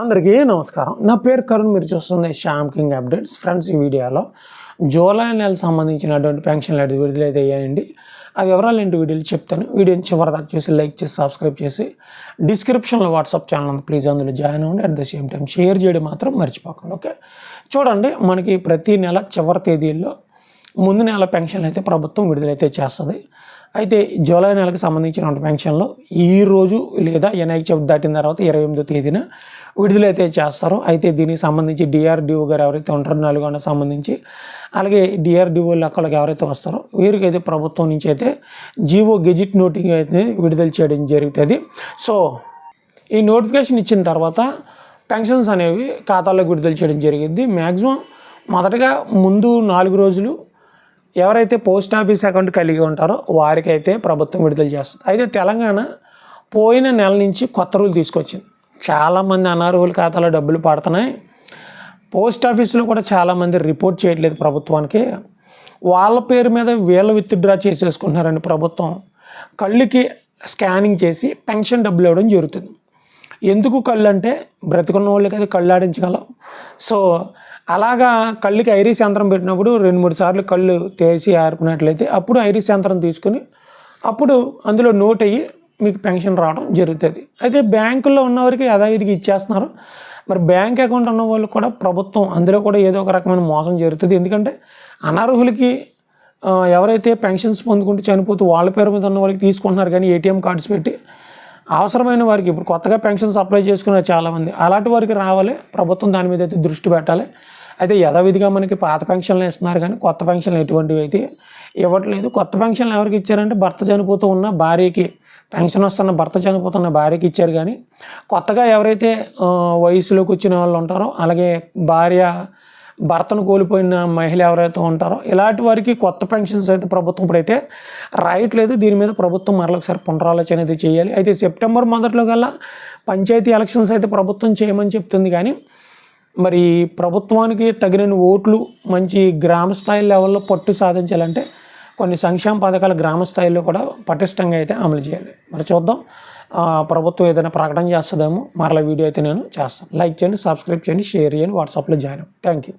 అందరికీ నమస్కారం. నా పేరు కరుణ్ మీరు చూస్తుంది శ్యామ్ కింగ్ అప్డేట్స్. ఫ్రెండ్స్ ఈ వీడియోలో జూలై నెలకు సంబంధించినటువంటి పెన్షన్లు అయితే విడుదలైతే అయ్యాయండి. ఆ వివరాలు ఏంటి వీడియోలు చెప్తాను. వీడియోని చివరి దాకా చూసి లైక్ చేసి సబ్స్క్రైబ్ చేసి డిస్క్రిప్షన్లో వాట్సాప్ ఛానల్ ప్లీజ్ అందులో జాయిన్ అవ్వండి. At the same time share చేయడం మాత్రం మర్చిపోకండి ఓకే? చూడండి మనకి ప్రతి నెల చివరి తేదీల్లో ముందు నెల పెన్షన్లు అయితే ప్రభుత్వం విడుదలైతే చేస్తుంది. అయితే జూలై నెలకు సంబంధించిన పెన్షన్లు ఈ రోజు లేదా వినాయక చవితి దాటిన తర్వాత ఇరవై ఎనిమిదో తేదీన విడుదలైతే చేస్తారు అయితే దీనికి సంబంధించి డిఆర్డిఓ గారు ఎవరైతే ఉంటారో నల్గొండ సంబంధించి అలాగే డిఆర్డిఓ లెక్కలకు ఎవరైతే వస్తారో వీరికి అయితే ప్రభుత్వం నుంచి అయితే జీవో గెజిట్ నోటింగ్ అయితే విడుదల చేయడం జరుగుతుంది. సో ఈ నోటిఫికేషన్ ఇచ్చిన తర్వాత పెన్షన్స్ అనేవి ఖాతాలోకి విడుదల చేయడం జరిగింది. మ్యాక్సిమం మొదటగా ముందు నాలుగు రోజులు ఎవరైతే పోస్ట్ ఆఫీస్ అకౌంట్ కలిగి ఉంటారో వారికైతే ప్రభుత్వం విడుదల చేస్తుంది. అయితే తెలంగాణ పోయిన నెల నుంచి కొత్త రూల్ తీసుకొచ్చింది. చాలామంది అనర్హుల ఖాతాలో డబ్బులు పడుతున్నాయి. పోస్ట్ ఆఫీస్లో కూడా చాలామంది రిపోర్ట్ చేయట్లేదు ప్రభుత్వానికి. వాళ్ళ పేరు మీద వీళ్ళ విత్డ్రా చేసేసుకుంటున్నారండి ప్రభుత్వం. కళ్ళుకి స్కానింగ్ చేసి పెన్షన్ డబ్బులు ఇవ్వడం జరుగుతుంది. ఎందుకు కళ్ళు అంటే బ్రతుకున్న వాళ్ళకి అది కళ్ళు ఆడించగలం. సో అలాగా కళ్ళుకి ఐరిస్ యంత్రం పెట్టినప్పుడు రెండు మూడు సార్లు కళ్ళు తెరిచి ఆర్పినట్లయితే అప్పుడు ఐరిస్ యంత్రం తీసుకుని అప్పుడు అందులో నోట్ అయ్యి మీకు పెన్షన్ రావడం జరుగుతుంది. అయితే బ్యాంకుల్లో ఉన్నవారికి యథావిధిగా ఇచ్చేస్తున్నారు. మరి బ్యాంక్ అకౌంట్ ఉన్న వాళ్ళు కూడా ప్రభుత్వం అందులో కూడా ఏదో ఒక రకమైన మోసం జరుగుతుంది. ఎందుకంటే అనర్హులకి ఎవరైతే పెన్షన్స్ పొందుకుంటూ చనిపోతూ వాళ్ళ పేరు మీద ఉన్న వాళ్ళకి తీసుకుంటున్నారు కానీ ఏటీఎం కార్డ్స్ పెట్టి అవసరమైన వారికి ఇప్పుడు కొత్తగా పెన్షన్స్ అప్లై చేసుకున్న చాలామంది. అలాంటి వారికి రావాలి. ప్రభుత్వం దాని మీద అయితే దృష్టి పెట్టాలి. అయితే యథావిధిగా మనకి పాత పెన్షన్లు ఇస్తున్నారు కానీ కొత్త పెన్షన్లు ఎటువంటివి అయితే ఇవ్వట్లేదు. కొత్త పెన్షన్లు ఎవరికి ఇచ్చారంటే భర్త చనిపోతూ ఉన్న భార్యకి పెన్షన్ వస్తున్న భర్త చనిపోతున్న భార్యకి ఇచ్చారు కానీ కొత్తగా ఎవరైతే వయసులోకి వచ్చిన వాళ్ళు ఉంటారో అలాగే భార్య భర్తను కోల్పోయిన మహిళ ఎవరైతే ఉంటారో ఇలాంటి వారికి కొత్త పెన్షన్స్ అయితే ప్రభుత్వం ఇప్పుడైతే రాయట్లేదు. దీని మీద ప్రభుత్వం మరొకసారి పునరాలోచన అయితే చేయాలి. అయితే సెప్టెంబర్ మొదట్లో కల్లా పంచాయతీ ఎలక్షన్స్ అయితే ప్రభుత్వం చేయమని చెప్తుంది కానీ మరి ప్రభుత్వానికి తగిన ఓట్లు మంచి గ్రామ స్థాయి లెవెల్లో పట్టు సాధించాలంటే కొన్ని సంక్షేమ పథకాలు గ్రామ స్థాయిలో కూడా పటిష్టంగా అయితే అమలు చేయాలి. మరి చూద్దాం. ప్రభుత్వం ఏదైనా ప్రకటన చేస్తుందేమో మరలా వీడియో అయితే నేను చేస్తాను. లైక్ చేయండి సబ్స్క్రైబ్ చేయండి షేర్ చేయండి వాట్సాప్లో జాయిన్ థ్యాంక్ యూ.